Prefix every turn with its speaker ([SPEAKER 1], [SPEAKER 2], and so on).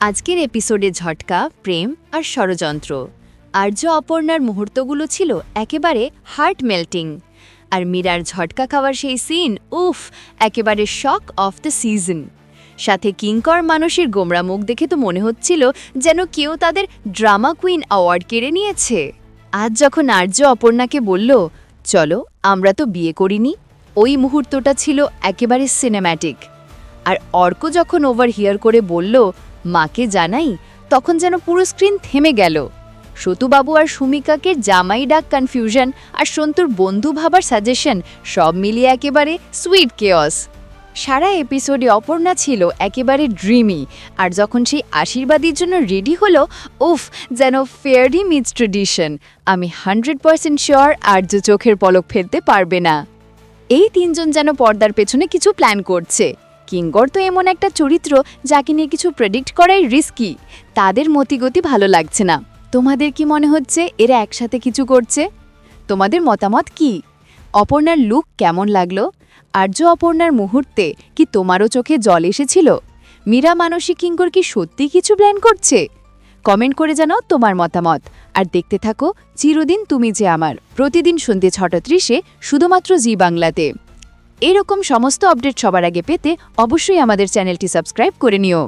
[SPEAKER 1] আজকের এপিসোডে ঝটকা, প্রেম আর ষড়যন্ত্র। আর্য অপর্ণার মুহূর্তগুলো ছিল একেবারে হার্ট মেল্টিং আর মীরার ঝটকা খাওয়ার সেই সিন উফ, একেবারে শক অফ দ্য সিজন সাথে কিঙ্কর মানুষের গোমরা মুখ দেখে তো মনে হচ্ছিল যেন কেউ তাদের ড্রামা কুইন অ্যাওয়ার্ড কেড়ে নিয়েছে। আজ যখন আর্য অপর্ণাকে বলল, চলো, আমরা তো বিয়ে করিনি, ওই মুহূর্তটা ছিল একেবারে সিনেম্যাটিক আর অর্ক যখন ওভার হিয়ার করে বলল মাকে জানাই তখন যেন পুরো স্ক্রিন থেমে গেল। সতুবাবু আর সুমিকাকে জামাই ডাক কনফিউশন আর সন্তুর বন্ধু ভাবার সাজেশন সব মিলিয়ে একেবারে সুইট কেয়স সারা এপিসোডে অপর্ণা ছিল একেবারে ড্রিমি আর যখন সেই আশীর্বাদের জন্য রেডি হলো, উফ, যেন ফেয়ারি মিটস ট্রেডিশন আমি হান্ড্রেড পার্সেন্ট শিওর আর্য চোখের পলক ফেলতে পারবে না। এই তিনজন যেন পর্দার পেছনে কিছু প্ল্যান করছে। কিঙ্গর তো এমন একটা চরিত্র যাকে নিয়ে কিছু প্রেডিক্ট করাই রিস্কি তাদের মতিগতি ভালো লাগছে না। তোমাদের কি মনে হচ্ছে এরা একসাথে কিছু করছে? তোমাদের মতামত কি? অপর্ণার লুক কেমন লাগল? আর্য অপর্ণার মুহূর্তে কি তোমারও চোখে জল এসেছিল? মীরা মানসী কিঙ্কর কি সত্যি কিছু প্ল্যান করছে? কমেন্ট করে জানাও তোমার মতামত। আর দেখতে থাকো, চিরদিন তুমি যে আমার। প্রতিদিন সন্ধ্যে ছটা ত্রিশে, শুধুমাত্র জি বাংলাতে। এরকম সমস্ত আপডেট সবার আগে পেতে অবশ্যই আমাদের চ্যানেলটি সাবস্ক্রাইব করে নিও।